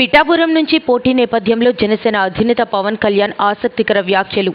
పిఠాపురం నుంచి పోటీ నేపథ్యంలో జనసేన అధినేత పవన్ కళ్యాణ్ ఆసక్తికర వ్యాఖ్యలు.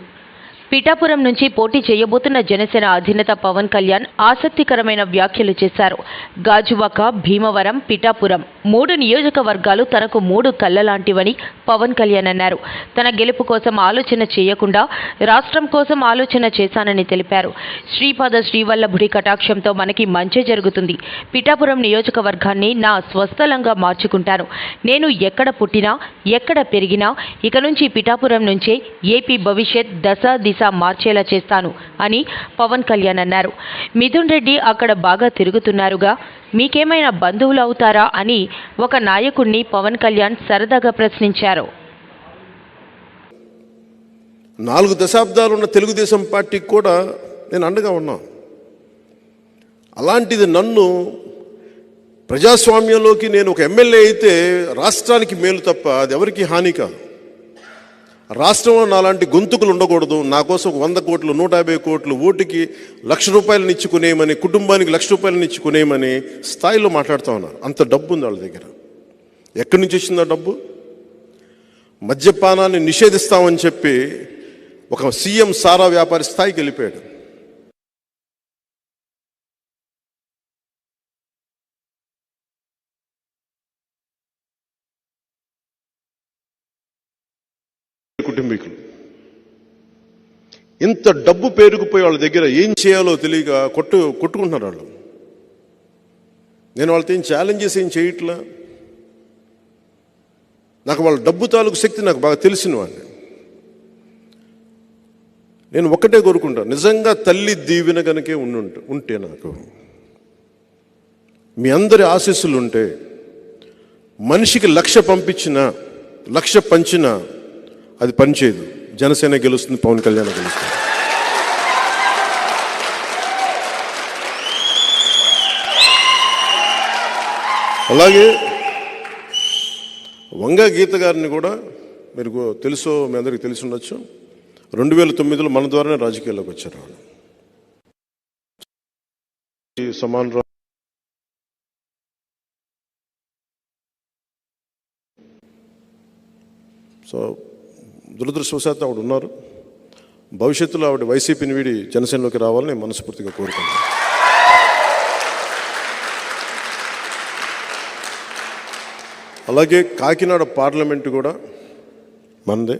పిఠాపురం నుంచి పోటీ చేయబోతున్న జనసేన అధినేత పవన్ కళ్యాణ్ ఆసక్తికరమైన వ్యాఖ్యలు చేశారు. గాజువాక భీమవరం పిఠాపురం మూడు నియోజకవర్గాలు తనకు మూడు కళ్ళ లాంటివని పవన్ కళ్యాణ్ అన్నారు. తన గెలుపు కోసం ఆలోచన చేయకుండా రాష్ట్రం కోసం ఆలోచన చేశానని తెలిపారు. శ్రీపాద శ్రీవల్లభుడి కటాక్షంతో మనకి మంచి జరుగుతుంది. పిఠాపురం నియోజకవర్గాన్ని నా స్వస్థలంగా మార్చుకుంటాను. నేను ఎక్కడ పుట్టినా ఎక్కడ పెరిగినా ఇక నుంచి పిఠాపురం నుంచే ఏపీ భవిష్యత్ దశ దిశ మార్చేలా చేస్తాను అని పవన్ కళ్యాణ్ అన్నారు. మిథున్ రెడ్డి అక్కడ బాగా తిరుగుతున్నారుగా మీకేమైనా బంధువులు అవుతారా అని ఒక నాయకుణ్ణి పవన్ కళ్యాణ్ సరదాగా ప్రశ్నించారు. నాలుగు దశాబ్దాలు ఉన్న తెలుగుదేశం పార్టీకి కూడా నేను అండగా ఉన్నా అలాంటిది నన్ను ప్రజాస్వామ్యంలోకి నేను ఒక ఎమ్మెల్యే అయితే రాష్ట్రానికి మేలు తప్ప అది ఎవరికి హాని కాదు. రాష్ట్రంలో నాలాంటి గొంతుకులు ఉండకూడదు. నా కోసం వంద కోట్లు నూట యాభై కోట్లు ఓటుకి లక్ష రూపాయలను ఇచ్చుకునేయమని కుటుంబానికి లక్ష రూపాయలను ఇచ్చుకునేయమని స్థాయిలో మాట్లాడుతూ ఉన్నారు అంత డబ్బు ఉంది వాళ్ళ దగ్గర. ఎక్కడి నుంచి వచ్చింది డబ్బు? మద్యపానాన్ని నిషేధిస్తామని చెప్పి ఒక సీఎం సారా వ్యాపారి స్థాయికి వెళ్ళిపోయాడు. ఇంత డబ్బు పేరుకుపోయి వాళ్ళ దగ్గర ఏం చేయాలో తెలియక కొట్టు కొట్టుకుంటున్నారు వాళ్ళు. నేను వాళ్ళతో ఏం ఛాలెంజెస్ ఏం చేయట్లా? నాకు వాళ్ళ డబ్బు తాలూకు శక్తి నాకు బాగా తెలిసిన వాడిని నేను ఒక్కటే కోరుకుంటాను నిజంగా తల్లి దీవెన గనకే ఉండుంట ఉంటే నాకు మీ అందరి ఆశీస్సులు ఉంటే మనిషికి లక్ష పంపించిన లక్ష పంచినా అది పనిచేయదు. జనసేన గెలుస్తుంది పవన్ కళ్యాణ్ గెలుస్తుంది అలాగే వంగ గీత గారిని కూడా మీరు తెలుసు తెలుసో మీ అందరికీ తెలిసి ఉండొచ్చు. రెండు వేల తొమ్మిదిలో మన ద్వారానే రాజకీయాల్లోకి వచ్చారు వాళ్ళు. సమాన్ సో దురదృష్టవశాత్తు ఆవిడ ఉన్నారు. భవిష్యత్తులో ఆవిడ వైసీపీని వీడి జనసేనలోకి రావాలని నేను మనస్ఫూర్తిగా కోరుకుంటున్నాను. అలాగే కాకినాడ పార్లమెంటు కూడా మనదే.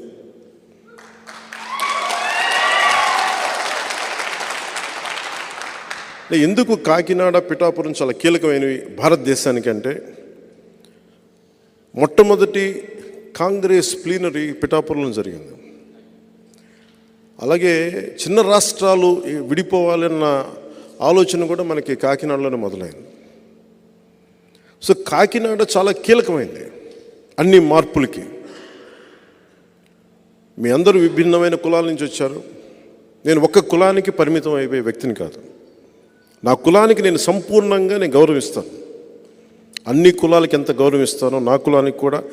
ఎందుకు కాకినాడ పిఠాపురం చాలా కీలకమైనవి భారతదేశానికి అంటే మొట్టమొదటి కాంగ్రెస్ ప్లీనరీ పిఠాపురంలో జరిగింది. అలాగే చిన్న రాష్ట్రాలు విడిపోవాలన్న ఆలోచన కూడా మనకి కాకినాడలోనే మొదలైంది. సో కాకినాడ చాలా కీలకమైంది అన్ని మార్పులకి. మీ అందరూ విభిన్నమైన కులాల నుంచి వచ్చారు. నేను ఒక్క కులానికి పరిమితం అయిపోయే వ్యక్తిని కాదు. నా కులానికి నేను సంపూర్ణంగా నేను గౌరవిస్తాను. అన్ని కులాలకి ఎంత గౌరవిస్తానో నా కులానికి కూడా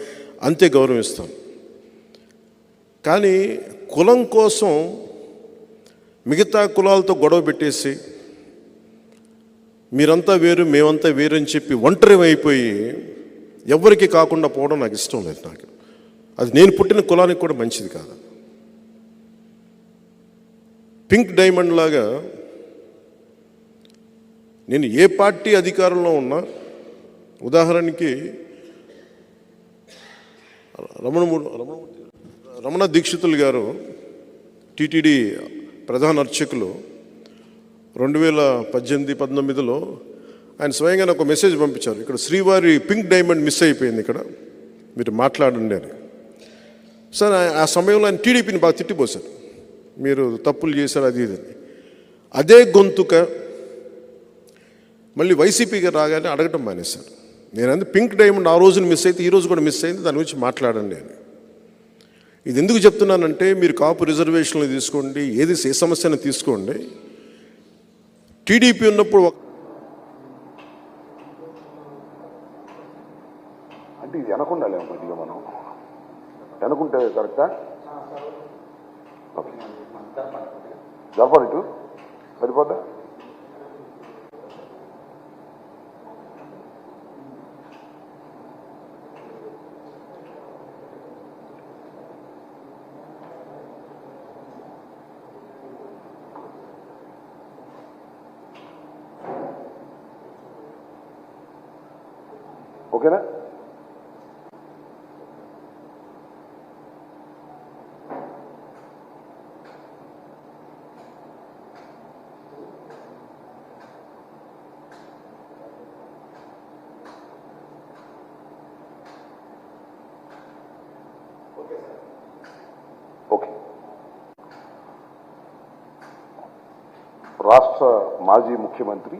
అంతే గౌరవిస్తాం. కానీ కులం కోసం మిగతా కులాలతో గొడవ పెట్టేసి మీరంతా వేరు మేమంతా వేరు అని చెప్పి ఒంటరి అయిపోయి ఎవరికి కాకుండా పోవడం నాకు ఇష్టం లేదు నాకు. అది నేను పుట్టిన కులానికి కూడా మంచిది కాదు. పింక్ డైమండ్ లాగా నేను ఏ పార్టీ అధికారంలో ఉన్నా ఉదాహరణకి రమణమూర్తి రమణ దీక్షితులు గారు టీటీడీ ప్రధాన అర్చకులు రెండు వేల పద్దెనిమిది పంతొమ్మిదిలో ఆయన స్వయంగా నాకు ఒక మెసేజ్ పంపించారు. ఇక్కడ శ్రీవారి పింక్ డైమండ్ మిస్ అయిపోయింది ఇక్కడ. మీరు మాట్లాడండి అని. సార్ ఆ- ఆ సమయంలో ఆయన టీడీపీని బాగా తిట్టిపోశారు. మీరు తప్పులు చేశారు అది ఇది అదే గొంతుక మళ్ళీ వైసీపీగా రాగానే అడగటం మానేశారు. నేను అంది పింక్ డైమండ్ ఆ రోజున మిస్ అయితే ఈ రోజు కూడా మిస్ అయింది దాని గురించి మాట్లాడండి అని. ఇది ఎందుకు చెప్తున్నానంటే మీరు కాపు రిజర్వేషన్లు తీసుకోండి ఏది ఏ సమస్యను తీసుకోండి. టీడీపీ ఉన్నప్పుడు ఒక- అంటే ఇది వెనకుండాలి కొద్దిగా మనం. వెనకుంటే కరెక్టా? ఓకే. ఇటు? సరిపోద్దా? ఓకేనా ఓకే రాష్ట్ర మాజీ ముఖ్యమంత్రి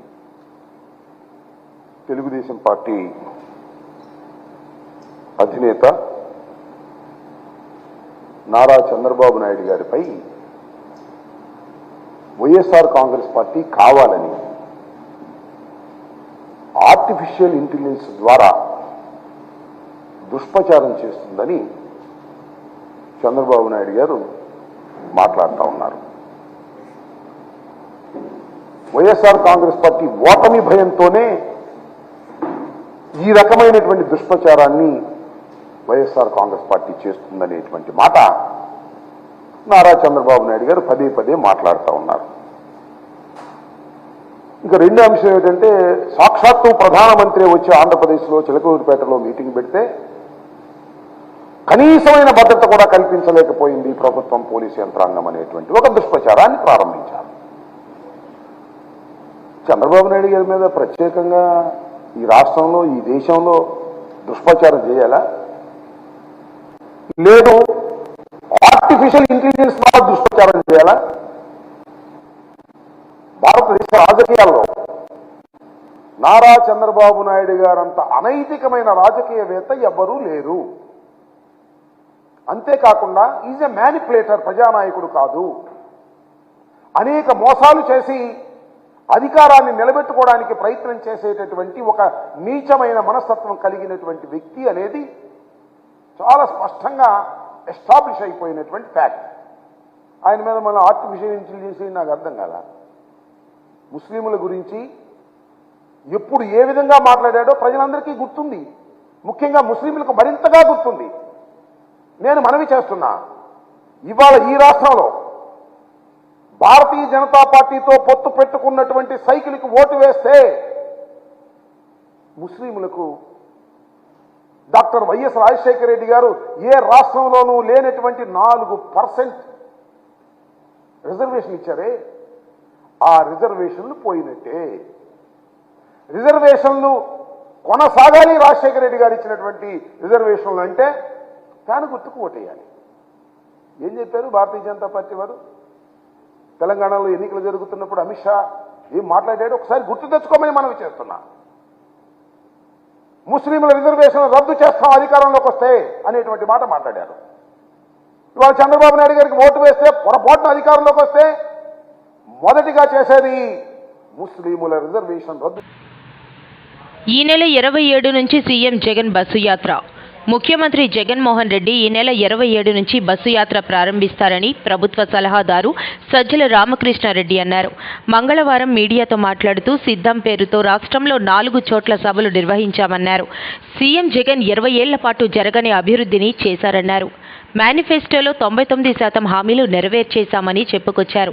తెలుగుదేశం పార్టీ అధినేత నారా చంద్రబాబు నాయుడు గారిపై వైఎస్ఆర్ కాంగ్రెస్ పార్టీ కావాలని ఆర్టిఫిషియల్ ఇంటెలిజెన్స్ ద్వారా దుష్ప్రచారం చేస్తుందని చంద్రబాబు నాయుడు గారు మాట్లాడుతూ ఉన్నారు. వైఎస్ఆర్ కాంగ్రెస్ పార్టీ ఓటమి భయంతోనే ఈ రకమైనటువంటి దుష్ప్రచారాన్ని వైఎస్ఆర్ కాంగ్రెస్ పార్టీ చేస్తుందనేటువంటి మాట నారా చంద్రబాబు నాయుడు గారు పదే పదే మాట్లాడుతూ ఉన్నారు. ఇంకా రెండో అంశం ఏంటంటే సాక్షాత్తు ప్రధానమంత్రి వచ్చి ఆంధ్రప్రదేశ్లో చిలకూరుపేటలో మీటింగ్ పెడితే కనీసమైన భద్రత కూడా కల్పించలేకపోయింది ప్రభుత్వం పోలీసు యంత్రాంగం అనేటువంటి ఒక దుష్ప్రచారాన్ని ప్రారంభించారు. చంద్రబాబు నాయుడు గారి మీద ప్రత్యేకంగా ఈ రాష్ట్రంలో ఈ దేశంలో దుష్ప్రచారం చేయాలా? లేదు ఆర్టిఫిషియల్ ఇంటెలిజెన్స్ ద్వారా దుష్ప్రచారం చేయాలా? భారతదేశ రాజకీయాల్లో నారా చంద్రబాబు నాయుడు గారంత అనైతికమైన రాజకీయవేత్త ఎవ్వరూ లేరు. అంతేకాకుండా ఈజ్ ఎ మ్యానిపులేటర్ ప్రజానాయకుడు కాదు. అనేక మోసాలు చేసి అధికారాన్ని నిలబెట్టుకోవడానికి ప్రయత్నం చేసేటటువంటి ఒక నీచమైన మనస్తత్వం కలిగినటువంటి వ్యక్తి అనేది చాలా స్పష్టంగా ఎస్టాబ్లిష్ అయిపోయినటువంటి ఫ్యాక్ట్ ఆయన మీద మన ఆర్టిఫిషియల్ ఇంటెలిజెన్స్ నాకు అర్థం కదా ముస్లింల గురించి ఎప్పుడు ఏ విధంగా మాట్లాడాడో ప్రజలందరికీ గుర్తుంది. ముఖ్యంగా ముస్లింలకు మరింతగా గుర్తుంది. నేను మనవి చేస్తున్నా ఇవాళ ఈ రాష్ట్రంలో భారతీయ జనతా పార్టీతో పొత్తు పెట్టుకున్నటువంటి సైకిల్కి ఓటు వేస్తే ముస్లింలకు డాక్టర్ వైఎస్ రాజశేఖర రెడ్డి గారు ఏ రాష్ట్రంలోనూ లేనటువంటి నాలుగు పర్సెంట్ రిజర్వేషన్ ఇచ్చారే? ఆ రిజర్వేషన్లు పోయినట్టే. రిజర్వేషన్లు కొనసాగాలి రాజశేఖర రెడ్డి గారు ఇచ్చినటువంటి రిజర్వేషన్లు అంటే ఫ్యాన్ గుర్తుకు ఓటేయాలి. ఏం చెప్పారు భారతీయ జనతా పార్టీ వారు? తెలంగాణలో ఎన్నికలు జరుగుతున్నప్పుడు అమిత్ షా ఏం మాట్లాడాడు ఒకసారి గుర్తు తెచ్చుకోమని మనం చేస్తున్నాం. ముస్లింల రిజర్వేషన్ రద్దు చేస్తాం అధికారంలోకి వస్తే అనేటువంటి మాట మాట్లాడారు. ఇవాళ చంద్రబాబు నాయుడు గారికి ఓటు వేస్తే పొరపాటున అధికారంలోకి వస్తే మొదటిగా చేసేది ముస్లింల రిజర్వేషన్ రద్దు ఈ నెల ఇరవై ఏడు నుంచి సీఎం జగన్ బస్సు యాత్ర. ముఖ్యమంత్రి జగన్మోహన్ రెడ్డి ఈ నెల ఇరవై ఏడు నుంచి బస్సు యాత్ర ప్రారంభిస్తారని ప్రభుత్వ సలహాదారు సజ్జల రామకృష్ణారెడ్డి అన్నారు. మంగళవారం మీడియాతో మాట్లాడుతూ సిద్ధం పేరుతో రాష్ట్రంలో నాలుగు చోట్ల సభలు నిర్వహించామన్నారు. సీఎం జగన్ ఇరవై ఏళ్ళ పాటు జరగని అభివృద్ధిని చేశారన్నారు. మేనిఫెస్టోలో తొంభై తొమ్మిది శాతం హామీలు నెరవేర్చేశామని చెప్పుకొచ్చారు.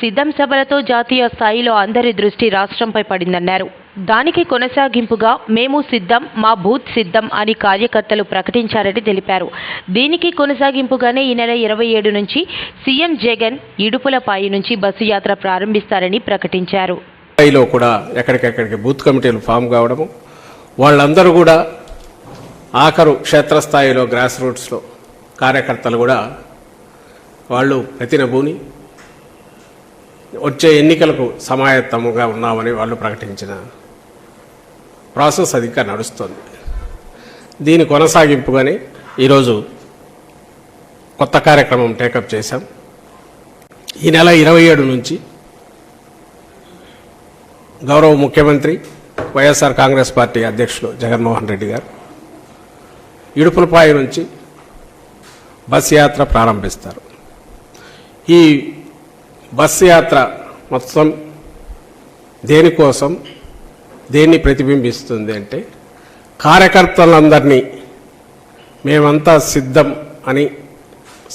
సిద్ధం సభలతో జాతీయ స్థాయిలో అందరి దృష్టి రాష్ట్రంపై పడిందన్నారు. దానికి కొనసాగింపుగా మేము సిద్ధం మా బూత్ సిద్ధం అని కార్యకర్తలు ప్రకటించారని తెలిపారు. దీనికి కొనసాగింపుగానే ఈ నెల ఇరవై ఏడు నుంచి సీఎం జగన్ ఇడుపులపాయి నుంచి బస్సు యాత్ర ప్రారంభిస్తారని ప్రకటించారు. స్థాయిలో కూడా ఎక్కడికెక్కడికి బూత్ కమిటీలు ఫామ్ కావడము వాళ్ళందరూ కూడా ఆఖరు క్షేత్రస్థాయిలో గ్రాస్ రూట్స్లో కార్యకర్తలు కూడా వాళ్ళు ప్రతినభూని వచ్చే ఎన్నికలకు సమాయత్తముగా ఉన్నామని వాళ్ళు ప్రకటించిన ప్రాసెస్ అది ఇంకా నడుస్తుంది. దీని కొనసాగింపుగానే ఈరోజు కొత్త కార్యక్రమం టేకప్ చేశాం. ఈ నెల ఇరవై ఏడు నుంచి గౌరవ ముఖ్యమంత్రి వైఎస్ఆర్ కాంగ్రెస్ పార్టీ అధ్యక్షులు జగన్మోహన్ రెడ్డి గారు ఇడుపులపాయ నుంచి బస్ యాత్ర ప్రారంభిస్తారు. ఈ బస్ యాత్ర మొత్తం దేనికోసం దేన్ని ప్రతిబింబిస్తుంది అంటే కార్యకర్తలందరినీ మేమంతా సిద్ధం అని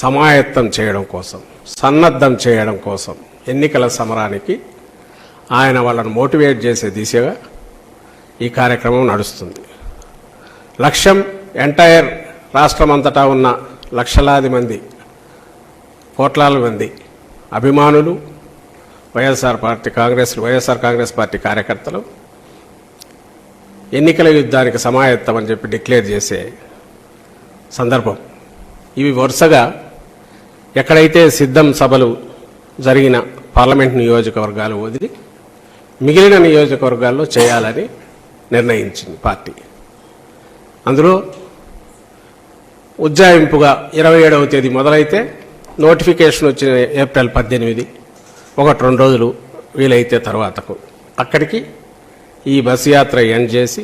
సమాయత్తం చేయడం కోసం సన్నద్ధం చేయడం కోసం ఎన్నికల సమరానికి ఆయన వాళ్ళని మోటివేట్ చేసే దిశగా ఈ కార్యక్రమం నడుస్తుంది. లక్ష్యం ఎంటైర్ రాష్ట్రం అంతటా ఉన్న లక్షలాది మంది కోట్లాది మంది అభిమానులు YSR party Congress YSR Congress party కార్యకర్తలు ఎన్నికల యుద్ధానికి సమాయత్తమని చెప్పి డిక్లేర్ చేసే సందర్భం. ఇవి వరుసగా ఎక్కడైతే సిద్ధం సభలు జరిగిన పార్లమెంట్ నియోజకవర్గాలు వదిలి మిగిలిన నియోజకవర్గాల్లో చేయాలని నిర్ణయించింది పార్టీ. అందులో ఉజ్జాయింపుగా ఇరవై ఏడవ తేదీ మొదలైతే నోటిఫికేషన్ వచ్చిన ఏప్రిల్ పద్దెనిమిది ఒకటి రెండు రోజులు వీలైతే తర్వాతకు. అక్కడికి ఈ బస్సు యాత్ర ఎండ్ చేసి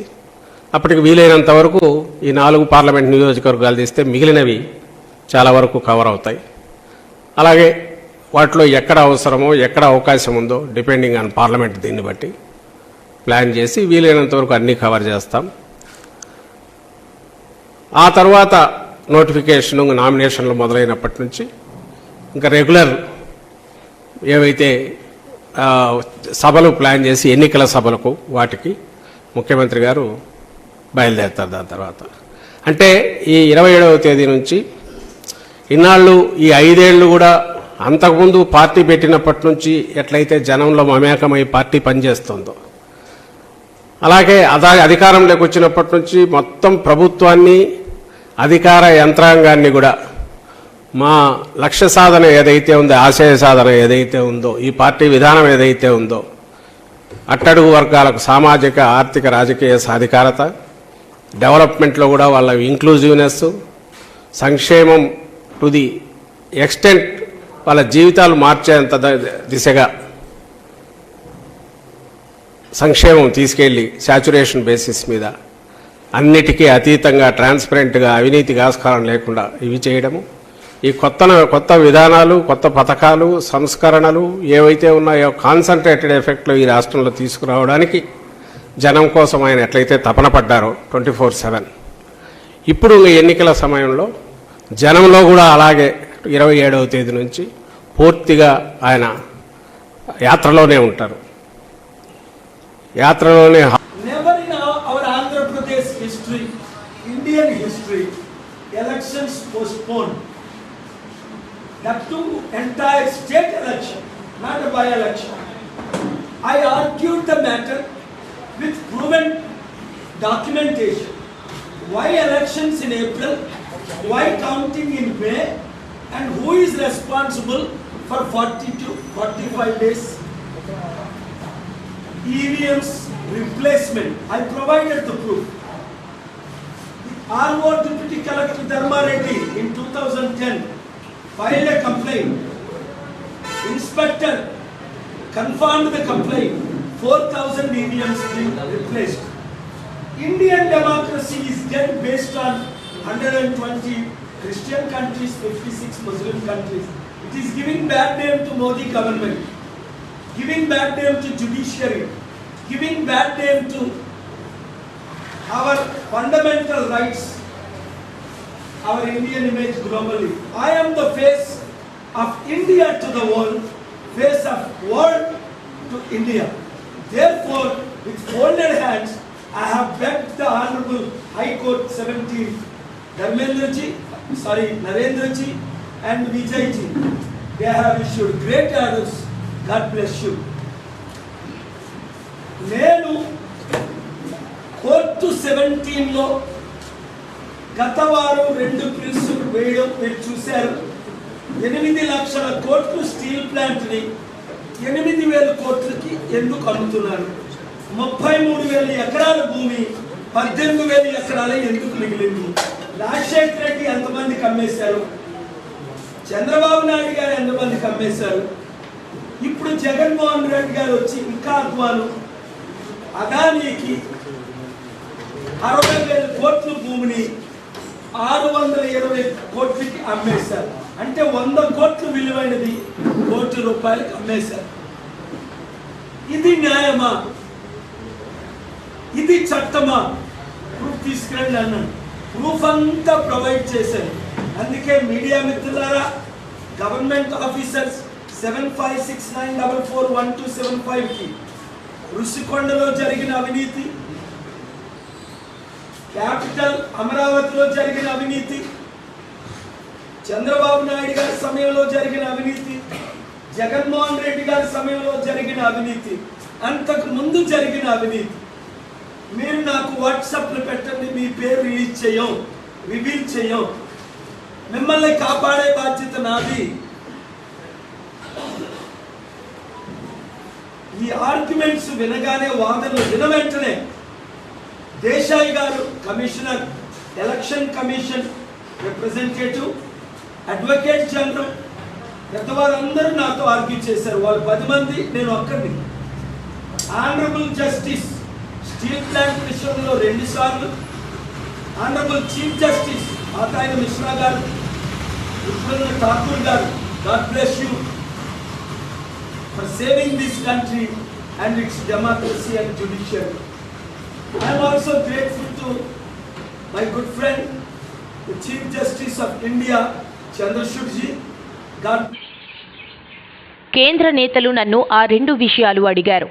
అప్పటికి వీలైనంత వరకు ఈ నాలుగు పార్లమెంట్ నియోజకవర్గాలు తీస్తే మిగిలినవి చాలా వరకు కవర్ అవుతాయి. అలాగే వాటిలో ఎక్కడ అవసరమో ఎక్కడ అవకాశం ఉందో డిపెండింగ్ ఆన్ పార్లమెంట్ దీన్ని బట్టి ప్లాన్ చేసి వీలైనంత వరకు అన్నీ కవర్ చేస్తాం. ఆ తర్వాత నోటిఫికేషన్ నామినేషన్లు మొదలైనప్పటి నుంచి ఇంకా రెగ్యులర్ ఏవైతే సభలు ప్లాన్ చేసి ఎన్నికల సభలకు వాటికి ముఖ్యమంత్రి గారు బయలుదేరుతారు దాని తర్వాత. అంటే ఈ ఇరవై ఏడవ తేదీ నుంచి ఇన్నాళ్ళు ఈ ఐదేళ్ళు కూడా అంతకుముందు పార్టీ పెట్టినప్పటి నుంచి ఎట్లయితే జనంలో మమేకమై పార్టీ పనిచేస్తుందో అలాగే అదా అధికారంలోకి వచ్చినప్పటి నుంచి మొత్తం ప్రభుత్వాన్ని అధికార యంత్రాంగాన్ని కూడా మా లక్ష్య సాధన ఏదైతే ఉందో ఆశయ సాధన ఏదైతే ఉందో ఈ పార్టీ విధానం ఏదైతే ఉందో అట్టడుగు వర్గాలకు సామాజిక ఆర్థిక రాజకీయ సాధికారత డెవలప్మెంట్లో కూడా వాళ్ళ ఇంక్లూజివ్నెస్ సంక్షేమం టు ది ఎక్స్టెంట్ వాళ్ళ జీవితాలు మార్చేంత దిశగా సంక్షేమం తీసుకెళ్ళి శాచురేషన్ బేసిస్ మీద అన్నిటికీ అతీతంగా ట్రాన్స్పరెంట్గా అవినీతికి ఆస్కారం లేకుండా ఇవి చేయడము. ఈ కొత్త కొత్త విధానాలు కొత్త పథకాలు సంస్కరణలు ఏవైతే ఉన్నాయో కాన్సన్ట్రేటెడ్ ఎఫెక్ట్లు ఈ రాష్ట్రంలో తీసుకురావడానికి జనం కోసం ఆయన ఎట్లయితే తపన పడ్డారో ట్వంటీ ఫోర్ సెవెన్ ఇప్పుడు ఎన్నికల సమయంలో జనంలో కూడా అలాగే ఇరవై ఏడవ తేదీ నుంచి పూర్తిగా ఆయన యాత్రలోనే ఉంటారు. యాత్రలోనే postponed. That too entire state election, not a by-election. I argued the matter with proven documentation. Why elections in April? Why counting in May? And who is responsible for 40 to 45 days? EVM's replacement, I provided the proof. RO Deputy Collector Dharma Reddy in 2010 filed a complaint. Inspector confirmed the complaint, 4,000 EVMs being replaced. Indian democracy is dead based on 120 Christian countries, 56 Muslim countries. It is giving bad name to Modi government giving bad name to judiciary, giving bad name to our fundamental rights, our Indian image globally. I am the face of India to the world, face of world to India. Therefore, with folded hands, I have begged the Honorable High Court 17, Dharmendra ji, sorry, Narendra ji and Vijay ji. They have issued great orders. God bless you. Court సెవెంటీన్లో గత వారం రెండు పిలుసులు వేయడం మీరు చూశారు. ఎనిమిది లక్షల కోట్లు స్టీల్ ప్లాంట్ని ఎనిమిది వేల కోట్లకి ఎందుకు అమ్ముతున్నారు? ముప్పై మూడు వేల ఎకరాల భూమి పద్దెనిమిది వేల ఎకరాలు ఎందుకు మిగిలింది? రాజశేఖర రెడ్డి ఎంతమందికి అమ్మేశారు చంద్రబాబు నాయుడు గారు ఎంతమందికి అమ్మేశారు ఇప్పుడు జగన్మోహన్ రెడ్డి గారు వచ్చి ఇంకా అధ్వానం అదానీకి అరవై వేల కోట్ల భూమిని ఆరు వందల ఇరవై కోట్లకి అమ్మేశారు. అంటే వంద కోట్లు విలువైనది కోటి రూపాయలకి అమ్మేశారు. ఇది న్యాయమా? ఇది చట్టమా? ప్రూఫ్ తీసుకురండి అన్నాను ప్రూఫ్ అంతా ప్రొవైడ్ చేశాను అందుకే మీడియా మిత్రులారా government officers seven five six nine double four one two seven ఫైవ్కి ఋషికొండలో జరిగిన అవినీతి క్యాపిటల్ అమరావతిలో జరిగిన అవినీతి చంద్రబాబు నాయుడు గారి సమయంలో జరిగిన అవినీతి జగన్మోహన్ రెడ్డి గారి సమయంలో జరిగిన అవినీతి అంతకు ముందు జరిగిన అవినీతి. మీరు నాకు వాట్సాప్లో పెట్టండి మీ పేరు రిలీజ్ చేయం రివీల్ చేయం. మిమ్మల్ని కాపాడే బాధ్యత నాది. ఈ ఆర్గ్యుమెంట్స్ వినగానే వాదనలు విన వెంటనే దేశాయి గారు commissioner election commission representative advocate general పెద్దవారందరూ నాతో ఆర్గ్యూ చేశారు. వాళ్ళు పది మంది నేను ఒక్కరిని ఆనరబుల్ జస్టిస్ స్టీల్ ప్లాంట్ విషయంలో రెండు సార్లు. ఆనరబుల్ చీఫ్ జస్టిస్ ఆకాయ మిశ్రా గారు ఇప్పుడున్న ఠాకూర్ గారు God bless you for saving this country and its democracy and judiciary I am also grateful to my good friend, the Chief Justice of India, Chandrashud ji. God కేంద్ర నేతలు నన్ను ఆ రెండు విషయాలు అడిగారు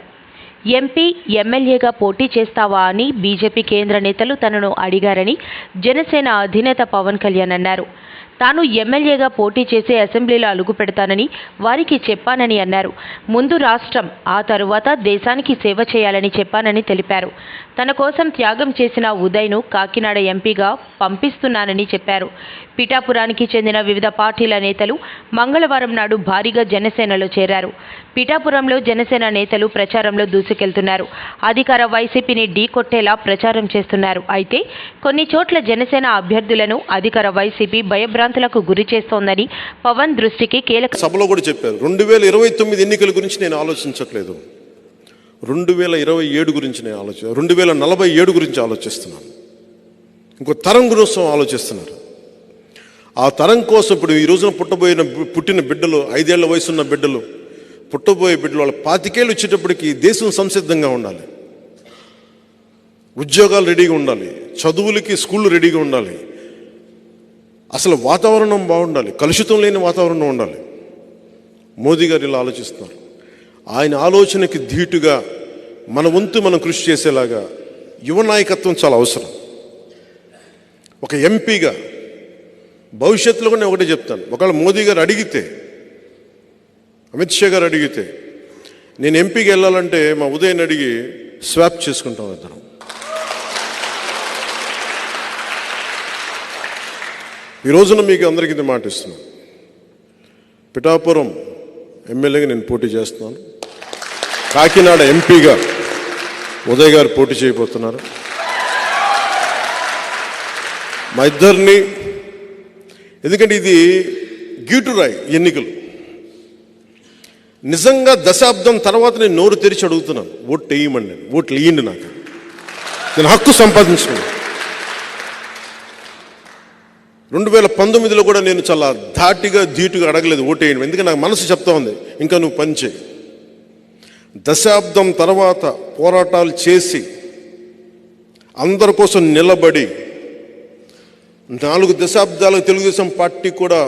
ఎంపీ ఎమ్మెల్యేగా పోటీ చేస్తావా అని బీజేపీ కేంద్ర నేతలు తనను అడిగారని జనసేన అధినేత పవన్ కళ్యాణ్ అన్నారు తాను ఎమ్మెల్యేగా పోటీ చేసే అసెంబ్లీలో అలుగు పెడతానని వారికి చెప్పానని అన్నారు. ముందు రాష్ట్రం ఆ తరువాత దేశానికి సేవ చేయాలని చెప్పానని తెలిపారు. తన కోసం త్యాగం చేసిన ఉదయ్ను కాకినాడ ఎంపీగా పంపిస్తున్నానని చెప్పారు. పిఠాపురానికి చెందిన వివిధ పార్టీల నేతలు మంగళవారం నాడు భారీగా జనసేనలో చేరారు. పిఠాపురంలో జనసేన నేతలు ప్రచారంలో దూసుకెళ్తున్నారు. అధికార వైసీపీని ఢీకొట్టేలా ప్రచారం చేస్తున్నారు. అయితే కొన్ని చోట్ల జనసేన అభ్యర్థులను అధికార వైసీపీ భయభ్రాంతులకు గురి చేస్తోందని పవన్ దృష్టికి కీలక సభలో కూడా చెప్పారు. రెండు వేల ఇరవై తొమ్మిది ఎన్నికల గురించి నేను ఆలోచించట్లేదు. రెండు వేల ఇరవై ఏడు గురించి నేను ఆలోచి రెండు వేల నలభై ఏడు గురించి ఆలోచిస్తున్నాను. ఇంకో తరం కోసం ఆలోచిస్తున్నారు. ఆ తరం కోసం ఇప్పుడు ఈ రోజున పుట్టబోయిన పుట్టిన బిడ్డలు ఐదేళ్ళ వయసున్న బిడ్డలు పుట్టబోయే బిడ్డలు వాళ్ళ పాతికేళ్ళు వచ్చేటప్పటికి దేశం సంసిద్ధంగా ఉండాలి. ఉద్యోగాలు రెడీగా ఉండాలి. చదువులకి స్కూళ్ళు రెడీగా ఉండాలి. అసలు వాతావరణం బాగుండాలి. కలుషితం లేని వాతావరణం ఉండాలి. మోదీ గారు ఇలా ఆలోచిస్తున్నారు. ఆయన ఆలోచనకి ధీటుగా మన వంతు మనం కృషి చేసేలాగా యువ నాయకత్వం చాలా అవసరం. ఒక ఎంపీగా భవిష్యత్తులో కూడా నేను ఒకటే చెప్తాను. ఒకవేళ మోదీ గారు అడిగితే అమిత్ షా గారు అడిగితే నేను ఎంపీకి వెళ్ళాలంటే మా ఉదయం అడిగి స్వాప్ చేసుకుంటాం ఇద్దరం. ఈ రోజున మీకు అందరికీ ఇది మాట ఇస్తున్నాను పిఠాపురం ఎమ్మెల్యేగా నేను పోటీ చేస్తున్నాను. కాకినాడ ఎంపీగా ఉదయ్ గారు పోటీ చేయబోతున్నారు. మా ఇద్దరిని ఎందుకంటే ఇది గీటురాయి ఎన్నికలు. నిజంగా దశాబ్దం తర్వాత నేను నోరు తెరిచి అడుగుతున్నాను ఓట్లు వేయమండి నేను. ఓట్లు వేయండి నాకు. నేను హక్కు సంపాదించుకున్నాను. రెండు వేల పంతొమ్మిదిలో కూడా నేను చాలా ధాటిగా ధీటుగా అడగలేదు ఓటేయండి. ఎందుకంటే నాకు మనసు చెప్తా ఉంది ఇంకా నువ్వు పని చేయి. దశాబ్దం తర్వాత పోరాటాలు చేసి అందరి కోసం నిలబడి నాలుగు దశాబ్దాలకు తెలుగుదేశం పార్టీ కూడా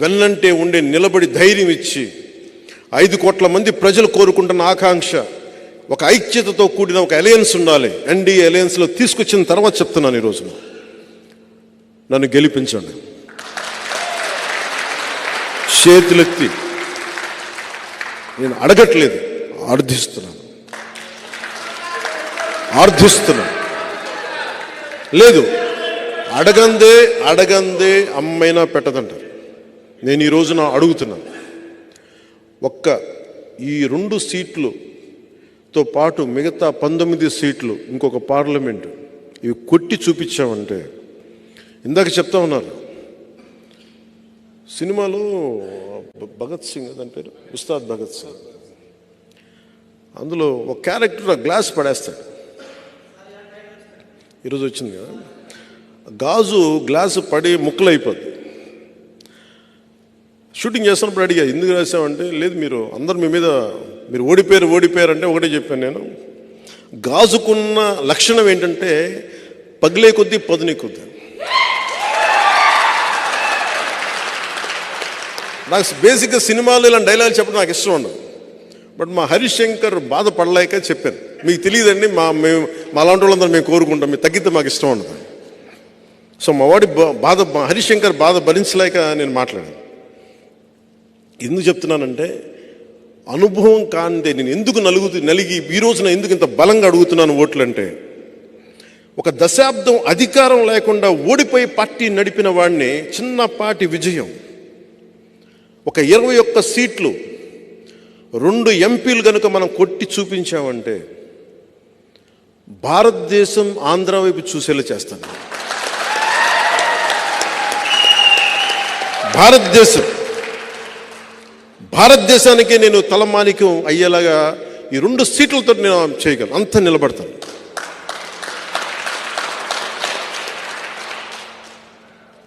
వెన్నంటే ఉండే నిలబడి ధైర్యం ఇచ్చి ఐదు కోట్ల మంది ప్రజలు కోరుకుంటున్న ఆకాంక్ష ఒక ఐక్యతతో కూడిన ఒక అలయన్స్ ఉండాలి. ఎన్డీఏ అలయన్స్లో తీసుకొచ్చిన తర్వాత చెప్తున్నాను ఈ రోజున. నన్ను గెలిపించండి. చేతులెత్తి. నేను అడగట్లేదు ఆర్థిస్తున్నాను ఆర్థిస్తున్నాను లేదు అడగందే అడగందే అమ్మైనా పెట్టదంటారు. నేను ఈ రోజున అడుగుతున్నాను. ఒక్క ఈ రెండు సీట్లుతో పాటు మిగతా పంతొమ్మిది సీట్లు ఇంకొక పార్లమెంటు ఇవి కొట్టి చూపించామంటే ఇందాక చెప్తా ఉన్నారు. సినిమాలో భగత్ సింగ్ దాని పేరు? ఉస్తాద్ భగత్ సింగ్. అందులో ఒక క్యారెక్టర్ గ్లాస్ పడేస్తాడు. ఈరోజు వచ్చింది కదా? గాజు గ్లాసు పడి ముక్కలు అయిపోద్ది షూటింగ్ చేస్తున్నప్పుడు అడిగా ఎందుకు రాసామంటే లేదు మీరు అందరు మీ మీద మీరు ఓడిపోయారు ఓడిపోయారు అంటే ఒకటే చెప్పాను నేను. గాజుకున్న లక్షణం ఏంటంటే పగిలే కొద్దీ పదునే కొద్దీ నాకు బేసిక్గా సినిమాలు ఇలాంటి డైలాగ్ చెప్పడం నాకు ఇష్టం ఉండదు. బట్ మా హరిశంకర్ బాధపడలేక చెప్పాను మీకు తెలియదండి మా మేము మా అలాంటి వాళ్ళందరూ మేము కోరుకుంటాం మీరు తగ్గితే మాకు ఇష్టం ఉండదు. సో మా వాడి బా- బాధ హరిశంకర్ బాధ భరించలేక నేను మాట్లాడాను. ఎందుకు చెప్తున్నానంటే అనుభవం కానిదే నేను ఎందుకు నలుగు నలిగి ఈ రోజున ఎందుకు ఇంత బలంగా అడుగుతున్నాను ఓట్లు అంటే ఒక దశాబ్దం అధికారం లేకుండా ఓడిపోయి పార్టీ నడిపిన వాడిని చిన్నపాటి విజయం. ఒక ఇరవై ఒక్క సీట్లు రెండు ఎంపీలు కనుక మనం కొట్టి చూపించామంటే భారతదేశం ఆంధ్ర వైపు చూసేలా చేస్తాను. భారతదేశం. భారతదేశానికి నేను తలమానికం అయ్యేలాగా ఈ రెండు సీట్లతో నేను చేయగలను. అంత నిలబడతాను.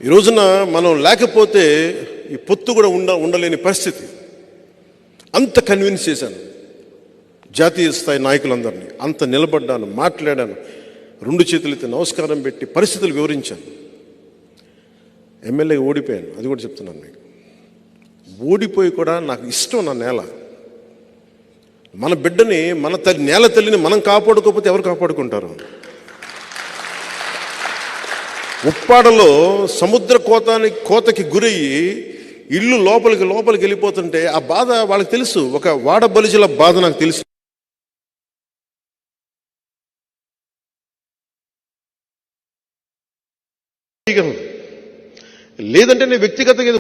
ఈ రోజున మనం లేకపోతే ఈ పొత్తు కూడా ఉండ ఉండలేని పరిస్థితి. అంత కన్విన్స్ చేశాను. జాతీయ స్థాయి నాయకులందరినీ అంత నిలబడ్డాను మాట్లాడాను రెండు చేతులైతే నమస్కారం పెట్టి పరిస్థితులు వివరించాను. ఎమ్మెల్యే ఓడిపోయాను అది కూడా చెప్తున్నాను మీకు. ఓడిపోయి కూడా నాకు ఇష్టం నా నేల. మన బిడ్డని మన తల్లి నేల తల్లిని మనం కాపాడుకోకపోతే ఎవరు కాపాడుకుంటారు? ఉప్పాడలో సముద్ర కోతానికి కోతకి గురయ్యి ఇల్లు లోపలికి లోపలికి వెళ్ళిపోతుంటే ఆ బాధ వాళ్ళకి తెలుసు. ఒక వాడ బలిజల బాధ నాకు తెలుసు. లేదంటే నేను వ్యక్తిగతంగా